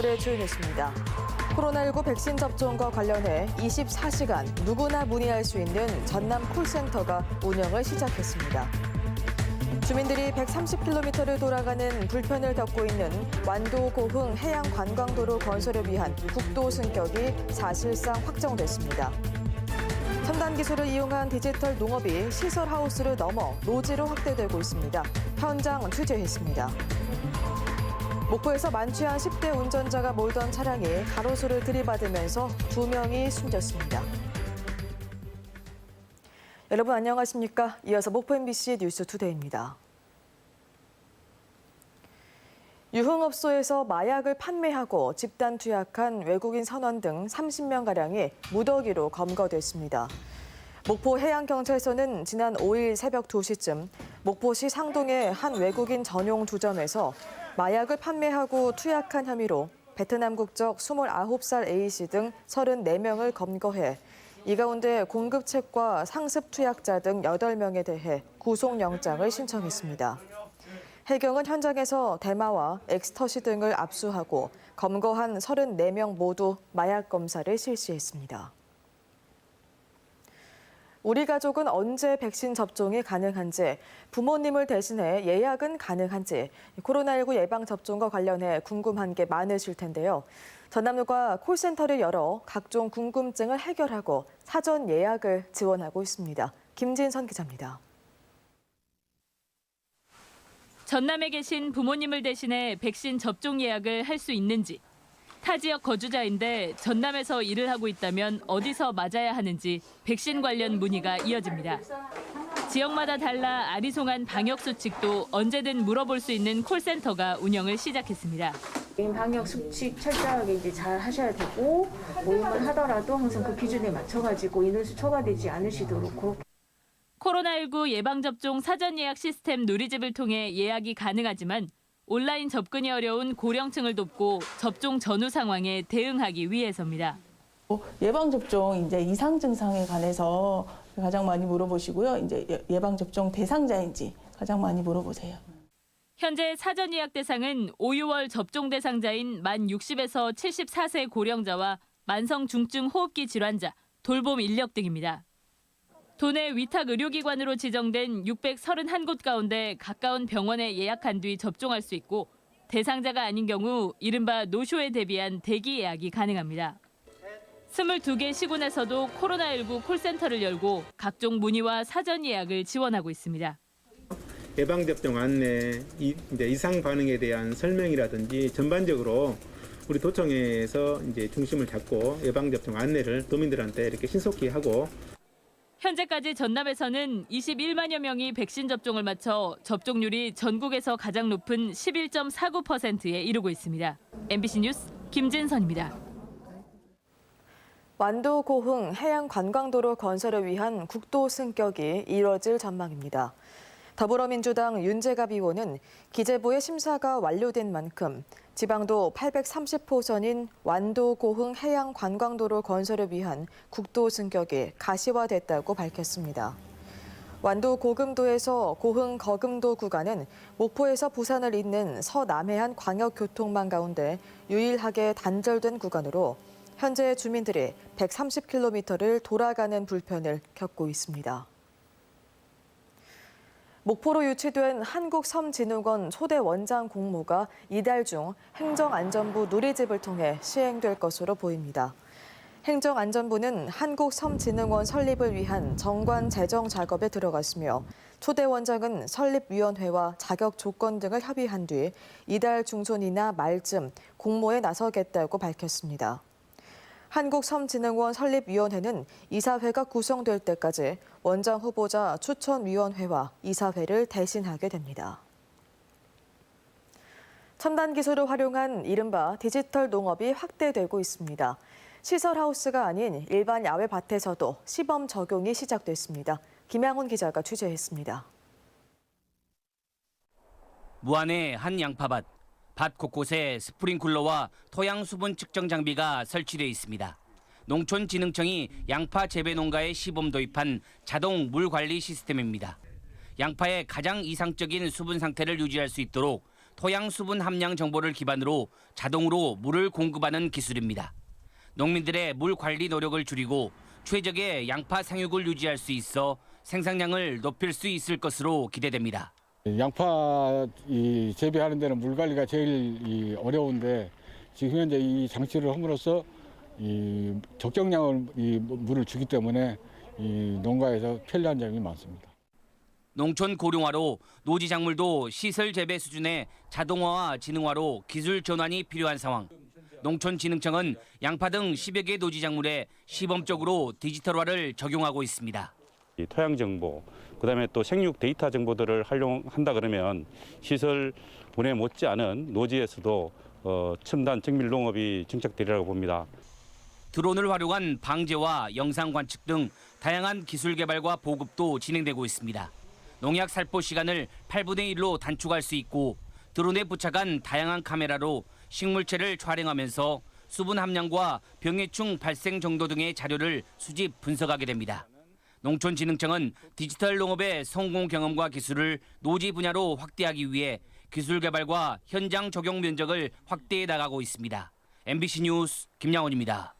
오늘의 주요 뉴스입니다. 코로나19 백신 접종과 관련해 24시간 누구나 문의할 수 있는 전남 콜센터가 운영을 시작했습니다. 주민들이 130km를 돌아가는 불편을 겪고 있는 완도 고흥 해양 관광도로 건설을 위한 국도 승격이 사실상 확정됐습니다. 첨단 기술을 이용한 디지털 농업이 시설 하우스를 넘어 노지로 확대되고 있습니다. 현장 취재했습니다. 목포에서 만취한 10대 운전자가 몰던 차량이 가로수를 들이받으면서 두 명이 숨졌습니다. 여러분 안녕하십니까? 이어서 목포 MBC 뉴스 투데이입니다. 유흥업소에서 마약을 판매하고 집단 투약한 외국인 선원 등 30명가량이 무더기로 검거됐습니다. 목포 해양경찰서는 지난 5일 새벽 2시쯤 목포시 상동의 한 외국인 전용 주점에서 마약을 판매하고 투약한 혐의로 베트남 국적 29살 A씨 등 34명을 검거해 이 가운데 공급책과 상습 투약자 등 8명에 대해 구속영장을 신청했습니다. 해경은 현장에서 대마와 엑스터시 등을 압수하고 검거한 34명 모두 마약 검사를 실시했습니다. 우리 가족은 언제 백신 접종이 가능한지, 부모님을 대신해 예약은 가능한지, 코로나19 예방 접종과 관련해 궁금한 게 많으실 텐데요. 전남도가 콜센터를 열어 각종 궁금증을 해결하고 사전 예약을 지원하고 있습니다. 김진선 기자입니다. 전남에 계신 부모님을 대신해 백신 접종 예약을 할 수 있는지, 타 지역 거주자인데 전남에서 일을 하고 있다면 어디서 맞아야 하는지 백신 관련 문의가 이어집니다. 지역마다 달라 아리송한 방역 수칙도 언제든 물어볼 수 있는 콜센터가 운영을 시작했습니다. 개인 방역 수칙 철저하게 이제 잘 하셔야 되고 모임을 하더라도 항상 그 기준에 맞춰가지고 인원수 초과되지 않으시도록 그렇게 코로나19 예방접종 사전 예약 시스템 누리집을 통해 예약이 가능하지만 온라인 접근이 어려운 고령층을 돕고 접종 전후 상황에 대응하기 위해서입니다. 예방 접종 이제 이상 증상에 관해서 가장 많이 물어보시고요. 이제 예- 예방 접종 대상자인지 가장 많이 물어보세요. 현재 사전 예약 대상은 5, 6월 접종 대상자인 만 60에서 74세 고령자와 만성 중증 호흡기 질환자, 돌봄 인력 등입니다. 도내 위탁 의료기관으로 지정된 631곳 가운데 가까운 병원에 예약한 뒤 접종할 수 있고 대상자가 아닌 경우 이른바 노쇼에 대비한 대기 예약이 가능합니다. 22개 시군에서도 코로나19 콜센터를 열고 각종 문의와 사전 예약을 지원하고 있습니다. 예방 접종 안내, 이, 이제 이상 반응에 대한 설명이라든지 전반적으로 우리 도청에서 이제 중심을 잡고 예방 접종 안내를 도민들한테 이렇게 신속히 하고 현재까지 전남에서는 21만여 명이 백신 접종을 마쳐 접종률이 전국에서 가장 높은 11.49%에 이르고 있습니다. MBC 뉴스 김진선입니다. 완도 고흥 해양 관광도로 건설을 위한 국도 승격이 이뤄질 전망입니다. 더불어민주당 윤재갑 의원은 기재부의 심사가 완료된 만큼 지방도 830호선인 완도 고흥 해양 관광도로 건설을 위한 국도 승격이 가시화됐다고 밝혔습니다. 완도 고금도에서 고흥 거금도 구간은 목포에서 부산을 잇는 서남해안 광역교통망 가운데 유일하게 단절된 구간으로 현재 주민들이 130km를 돌아가는 불편을 겪고 있습니다. 목포로 유치된 한국섬진흥원 초대 원장 공모가 이달 중 행정안전부 누리집을 통해 시행될 것으로 보입니다. 행정안전부는 한국섬진흥원 설립을 위한 정관 제정 작업에 들어갔으며 초대 원장은 설립위원회와 자격 조건 등을 협의한 뒤 이달 중순이나 말쯤 공모에 나서겠다고 밝혔습니다. 한국섬진흥원 설립위원회는 이사회가 구성될 때까지 원장 후보자 추천위원회와 이사회를 대신하게 됩니다. 첨단 기술을 활용한 이른바 디지털 농업이 확대되고 있습니다. 시설 하우스가 아닌 일반 야외 밭에서도 시범 적용이 시작됐습니다. 김양훈 기자가 취재했습니다. 무안의 한 양파밭. 밭 곳곳에 스프링쿨러와 토양 수분 측정 장비가 설치되어 있습니다. 농촌진흥청이 양파 재배 농가에 시범 도입한 자동 물 관리 시스템입니다. 양파의 가장 이상적인 수분 상태를 유지할 수 있도록 토양 수분 함량 정보를 기반으로 자동으로 물을 공급하는 기술입니다. 농민들의 물 관리 노력을 줄이고 최적의 양파 생육을 유지할 수 있어 생산량을 높일 수 있을 것으로 기대됩니다. 양파 이 재배하는 데는 물 관리가 제일 이 어려운데 지금 현재 이 장치를 함으로써 이 적정량을 이 물을 주기 때문에 이 농가에서 편리한 점이 많습니다. 농촌 고령화로 노지 작물도 시설 재배 수준의 자동화와 지능화로 기술 전환이 필요한 상황. 농촌진흥청은 양파 등 10여 개 노지 작물에 시범적으로 디지털화를 적용하고 있습니다. 이 토양 정보, 그다음에 또 생육 데이터 정보들을 활용한다 그러면 시설 운에 못지않은 노지에서도 어, 첨단 정밀 농업이 정착되리라고 봅니다. 드론을 활용한 방제와 영상 관측 등 다양한 기술 개발과 보급도 진행되고 있습니다. 농약 살포 시간을 8분의 1로 단축할 수 있고 드론에 부착한 다양한 카메라로 식물체를 촬영하면서 수분 함량과 병해충 발생 정도 등의 자료를 수집 분석하게 됩니다. 농촌진흥청은 디지털 농업의 성공 경험과 기술을 노지 분야로 확대하기 위해 기술 개발과 현장 적용 면적을 확대해 나가고 있습니다. MBC 뉴스 김양원입니다.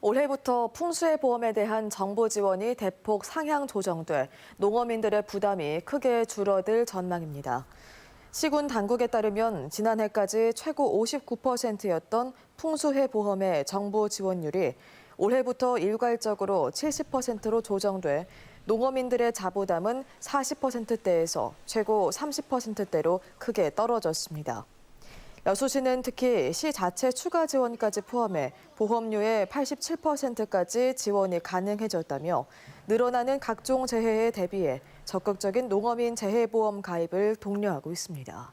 올해부터 풍수해 보험에 대한 정부 지원이 대폭 상향 조정돼 농어민들의 부담이 크게 줄어들 전망입니다. 시군 당국에 따르면 지난해까지 최고 59%였던 풍수해 보험의 정부 지원율이 올해부터 일괄적으로 70%로 조정돼 농어민들의 자부담은 40%대에서 최고 30%대로 크게 떨어졌습니다. 여수시는 특히 시 자체 추가 지원까지 포함해 보험료의 87%까지 지원이 가능해졌다며 늘어나는 각종 재해에 대비해 적극적인 농어민 재해보험 가입을 독려하고 있습니다.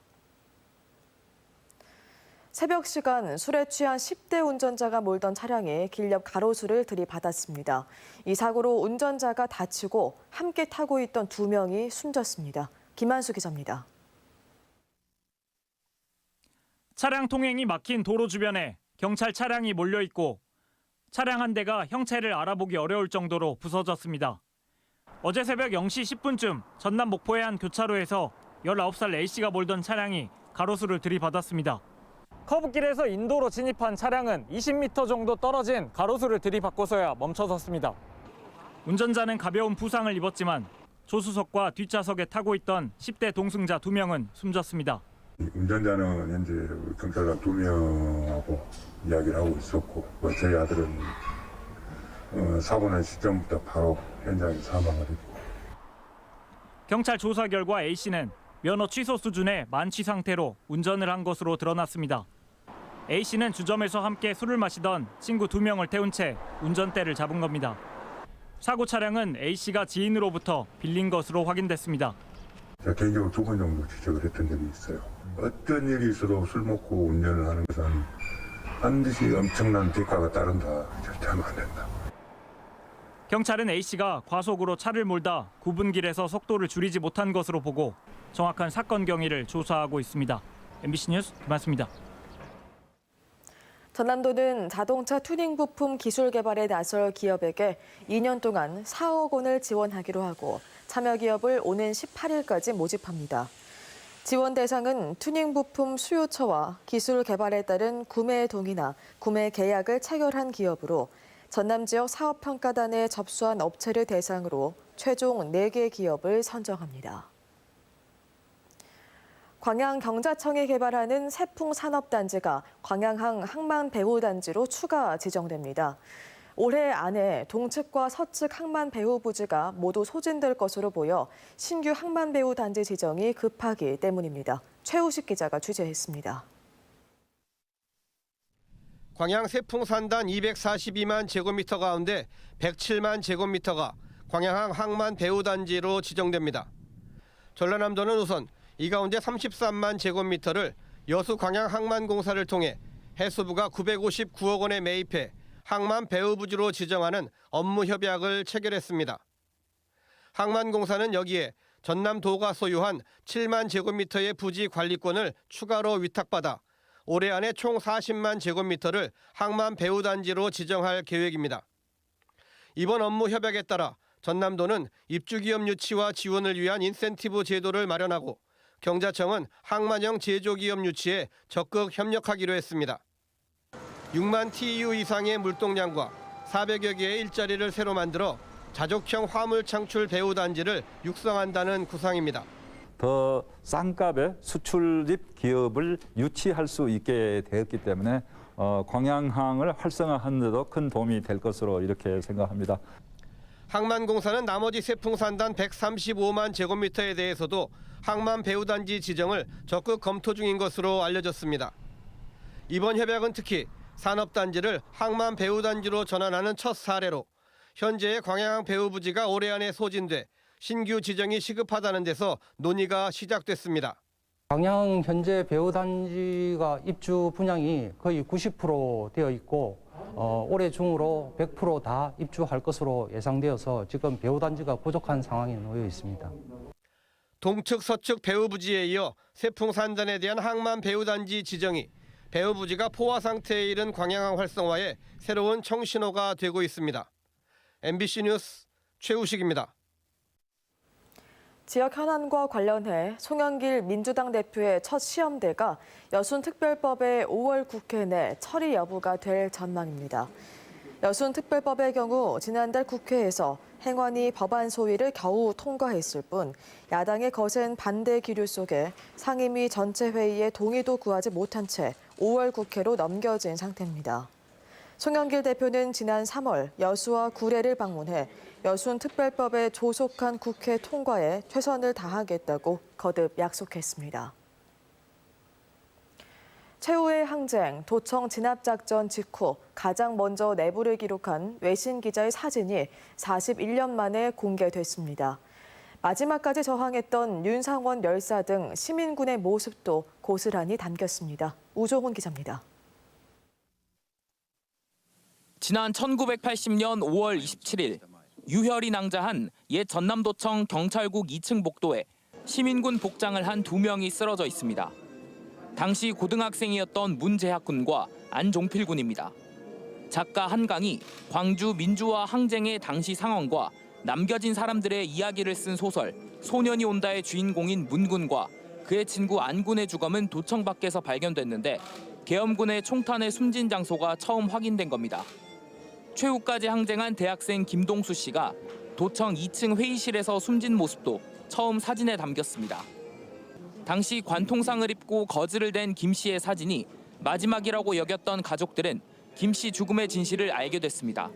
새벽 시간 술에 취한 10대 운전자가 몰던 차량이 길옆 가로수를 들이받았습니다. 이 사고로 운전자가 다치고 함께 타고 있던 두 명이 숨졌습니다. 김한수 기자입니다. 차량 통행이 막힌 도로 주변에 경찰 차량이 몰려 있고 차량 한 대가 형체를 알아보기 어려울 정도로 부서졌습니다. 어제 새벽 0시 10분쯤 전남 목포의 한 교차로에서 19살 A씨가 몰던 차량이 가로수를 들이받았습니다. 커브길에서 인도로 진입한 차량은 20m 정도 떨어진 가로수를 들이받고서야 멈춰섰습니다. 운전자는 가벼운 부상을 입었지만 조수석과 뒷좌석에 타고 있던 10대 동승자 2명은 숨졌습니다. 운전자는 현재 경찰관 두 명하고 이야기를 하고 있었고 뭐 저희 아들은 어, 사고 난 시점부터 바로 현장에 사망을 했고 경찰 조사 결과 A 씨는 면허 취소 수준의 만취 상태로 운전을 한 것으로 드러났습니다. A 씨는 주점에서 함께 술을 마시던 친구 두 명을 태운 채 운전대를 잡은 겁니다. 사고 차량은 A 씨가 지인으로부터 빌린 것으로 확인됐습니다. 제가 개인적으로 두 번 정도 지적을 했던 적이 있어요. 어떤 일이 있어도 술 먹고 운전을 하는 것은 반드시 엄청난 대가가 따른다. 절대 하면 안 된다. 경찰은 A 씨가 과속으로 차를 몰다 구분길에서 속도를 줄이지 못한 것으로 보고 정확한 사건 경위를 조사하고 있습니다. MBC 뉴스 김한수입니다. 전남도는 자동차 튜닝 부품 기술 개발에 나설 기업에게 2년 동안 4억 원을 지원하기로 하고 참여 기업을 오는 18일까지 모집합니다. 지원 대상은 튜닝 부품 수요처와 기술 개발에 따른 구매 동의나 구매 계약을 체결한 기업으로 전남 지역 사업 평가단에 접수한 업체를 대상으로 최종 4개 기업을 선정합니다. 광양경자청이 개발하는 세풍산업단지가 광양항 항만배후단지로 추가 지정됩니다. 올해 안에 동측과 서측 항만 배후 부지가 모두 소진될 것으로 보여 신규 항만 배후 단지 지정이 급하기 때문입니다. 최우식 기자가 취재했습니다. 광양 세풍산단 242만 제곱미터 가운데 107만 제곱미터가 광양항 항만 배후 단지로 지정됩니다. 전라남도는 우선 이 가운데 33만 제곱미터를 여수 광양 항만 공사를 통해 해수부가 959억 원에 매입해 항만 배후 부지로 지정하는 업무 협약을 체결했습니다. 항만공사는 여기에 전남도가 소유한 7만 제곱미터의 부지 관리권을 추가로 위탁받아 올해 안에 총 40만 제곱미터를 항만 배후 단지로 지정할 계획입니다. 이번 업무 협약에 따라 전남도는 입주기업 유치와 지원을 위한 인센티브 제도를 마련하고 경자청은 항만형 제조기업 유치에 적극 협력하기로 했습니다. 6만 TU 이상의 물동량과 400여 개의 일자리를 새로 만들어 자족형 화물 창출 배후 단지를 육성한다는 구상입니다. 더 싼 값에 수출입 기업을 유치할 수 있게 되었기 때문에 어, 광양항을 활성화하는 데도 큰 도움이 될 것으로 이렇게 생각합니다. 항만공사는 나머지 세풍산단 135만 제곱미터에 대해서도 항만 배후단지 지정을 적극 검토 중인 것으로 알려졌습니다. 이번 협약은 특히 산업단지를 항만 배후단지로 전환하는 첫 사례로 현재의 광양항 배후 부지가 올해 안에 소진돼 신규 지정이 시급하다는 데서 논의가 시작됐습니다. 광양 현재 배우 단지가 입주 분양이 거의 90% 되어 있고 어, 올해 중으로 100%다 입주할 것으로 예상되어서 지금 배우 단지가 부족한 상황에 놓여 있습니다. 동측 서측 배후부지에 이어 세풍산단에 대한 항만 배후단지 지정이 배후 부지가 포화 상태에 이른 광양항 활성화에 새로운 청신호가 되고 있습니다. MBC 뉴스 최우식입니다. 지역 현안과 관련해 송영길 민주당 대표의 첫 시험대가 여순특별법의 5월 국회 내 처리 여부가 될 전망입니다. 여순특별법의 경우 지난달 국회에서 행안위 법안 소위를 겨우 통과했을 뿐 야당의 거센 반대 기류 속에 상임위 전체 회의에 동의도 구하지 못한 채 5월 국회로 넘겨진 상태입니다. 송영길 대표는 지난 3월 여수와 구례를 방문해 여순 특별법의 조속한 국회 통과에 최선을 다하겠다고 거듭 약속했습니다. 최후의 항쟁, 도청 진압작전 직후 가장 먼저 내부를 기록한 외신 기자의 사진이 41년 만에 공개됐습니다. 마지막까지 저항했던 윤상원 열사 등 시민군의 모습도 고스란히 담겼습니다. 우종훈 기자입니다. 지난 1980년 5월 27일 유혈이 낭자한 옛 전남도청 경찰국 2층 복도에 시민군 복장을 한 두 명이 쓰러져 있습니다. 당시 고등학생이었던 문재학 군과 안종필 군입니다. 작가 한강이 광주 민주화 항쟁의 당시 상황과 남겨진 사람들의 이야기를 쓴 소설 소년이 온다의 주인공인 문군과 그의 친구 안군의 주검은 도청 밖에서 발견됐는데 계엄군의 총탄에 숨진 장소가 처음 확인된 겁니다. 최후까지 항쟁한 대학생 김동수 씨가 도청 2층 회의실에서 숨진 모습도 처음 사진에 담겼습니다. 당시 관통상을 입고 거즈를 댄 김 씨의 사진이 마지막이라고 여겼던 가족들은 김 씨 죽음의 진실을 알게 됐습니다.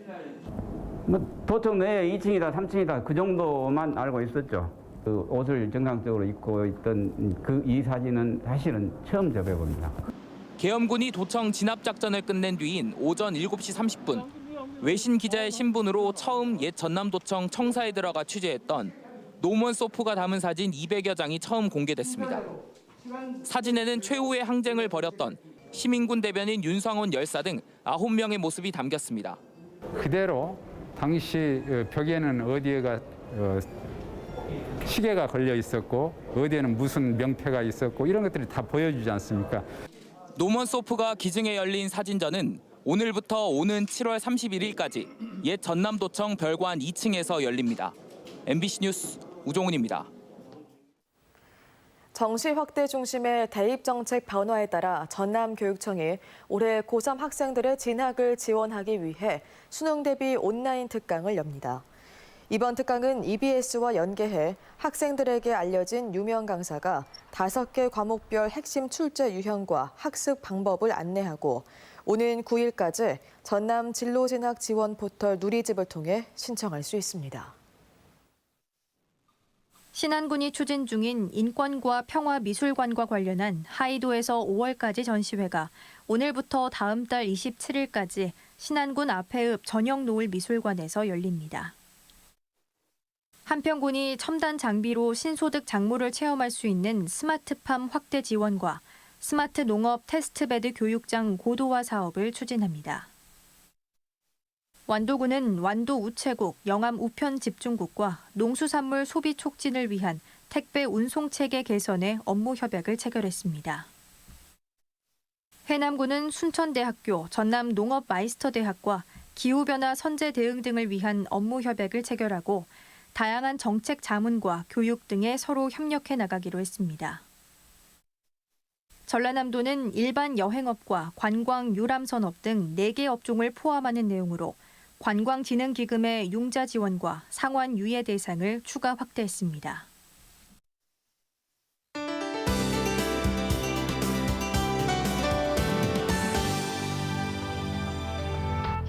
뭐 도청 내에 2층이다 3층이다 그 정도만 알고 있었죠. 그 옷을 정상적으로 입고 있던 그 이 사진은 사실은 처음 접해봅니다. 계엄군이 도청 진압 작전을 끝낸 뒤인 오전 7시 30분 외신 기자의 신분으로 처음 옛 전남도청 청사에 들어가 취재했던 노먼 소프가 담은 사진 200여 장이 처음 공개됐습니다. 사진에는 최후의 항쟁을 벌였던 시민군 대변인 윤상원 열사 등 9명의 모습이 담겼습니다. 그대로 당시 어, 벽에는 어디에가 어, 시계가 걸려 있었고 어디에는 무슨 명패가 있었고 이런 것들이 다 보여주지 않습니까? 노먼 소프가 기증에 열린 사진전은 오늘부터 오는 7월 31일까지 옛 전남도청 별관 2층에서 열립니다. MBC 뉴스 우종훈입니다. 정시 확대 중심의 대입 정책 변화에 따라 전남 교육청이 올해 고3 학생들의 진학을 지원하기 위해 수능 대비 온라인 특강을 엽니다. 이번 특강은 EBS와 연계해 학생들에게 알려진 유명 강사가 다섯 개 과목별 핵심 출제 유형과 학습 방법을 안내하고 오는 9일까지 전남 진로진학 지원 포털 누리집을 통해 신청할 수 있습니다. 신안군이 추진 중인 인권과 평화미술관과 관련한 하이도에서 5월까지 전시회가 오늘부터 다음 달 27일까지 신안군 앞해읍 전형 노을 미술관에서 열립니다. 한평군이 첨단 장비로 신소득 작물을 체험할 수 있는 스마트팜 확대 지원과 스마트 농업 테스트베드 교육장 고도화 사업을 추진합니다. 완도군은 완도 우체국, 영암 우편 집중국과 농수산물 소비 촉진을 위한 택배 운송 체계 개선에 업무 협약을 체결했습니다. 해남군은 순천대학교, 전남 농업마이스터대학과 기후변화 선제 대응 등을 위한 업무 협약을 체결하고 다양한 정책 자문과 교육 등에 서로 협력해 나가기로 했습니다. 전라남도는 일반 여행업과 관광 유람선업 등 4개 업종을 포함하는 내용으로 관광진흥기금의 융자 지원과 상환 유예 대상을 추가 확대했습니다.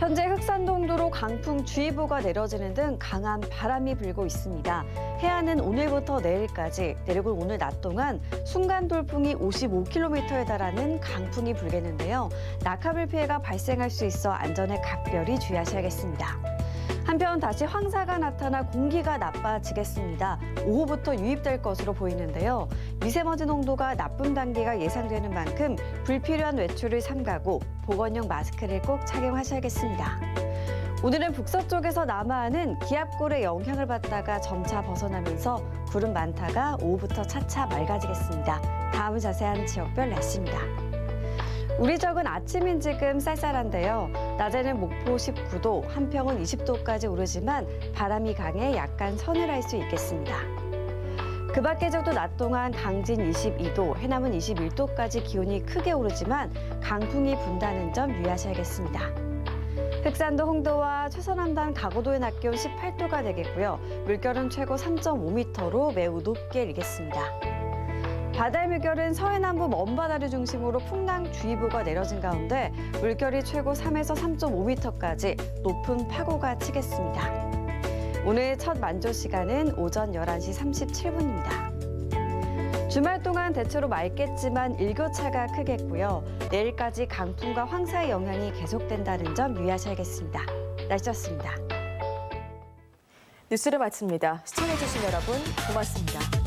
현재 흑산도 홍도로 강풍주의보가 내려지는 등 강한 바람이 불고 있습니다. 해안은 오늘부터 내일까지 내리고 오늘 낮 동안 순간 돌풍이 55km에 달하는 강풍이 불겠는데요. 낙하불 피해가 발생할 수 있어 안전에 각별히 주의하셔야겠습니다. 한편 다시 황사가 나타나 공기가 나빠지겠습니다. 오후부터 유입될 것으로 보이는데요. 미세먼지 농도가 나쁨 단계가 예상되는 만큼 불필요한 외출을 삼가고 보건용 마스크를 꼭 착용하셔야겠습니다. 오늘은 북서쪽에서 남하하는 기압골의 영향을 받다가 점차 벗어나면서 구름 많다가 오후부터 차차 맑아지겠습니다. 다음은 자세한 지역별 날씨입니다. 우리 적은 아침인 지금 쌀쌀한데요. 낮에는 목포 19도, 한평은 20도까지 오르지만 바람이 강해 약간 서늘할 수 있겠습니다. 그 밖의 지역도 낮 동안 강진 22도, 해남은 21도까지 기온이 크게 오르지만 강풍이 분다는 점 유의하셔야겠습니다. 흑산도 홍도와 최서남단 가고도의 낮 기온 18도가 되겠고요. 물결은 최고 3.5m로 매우 높게 일겠습니다. 바다의 물결은 서해남부 먼바다를 중심으로 풍랑주의보가 내려진 가운데 물결이 최고 3에서 3.5m까지 높은 파고가 치겠습니다. 오늘 첫 만조 시간은 오전 11시 37분입니다. 주말 동안 대체로 맑겠지만 일교차가 크겠고요. 내일까지 강풍과 황사의 영향이 계속된다는 점 유의하셔야겠습니다. 날씨였습니다. 뉴스를 마칩니다. 시청해주신 여러분 고맙습니다.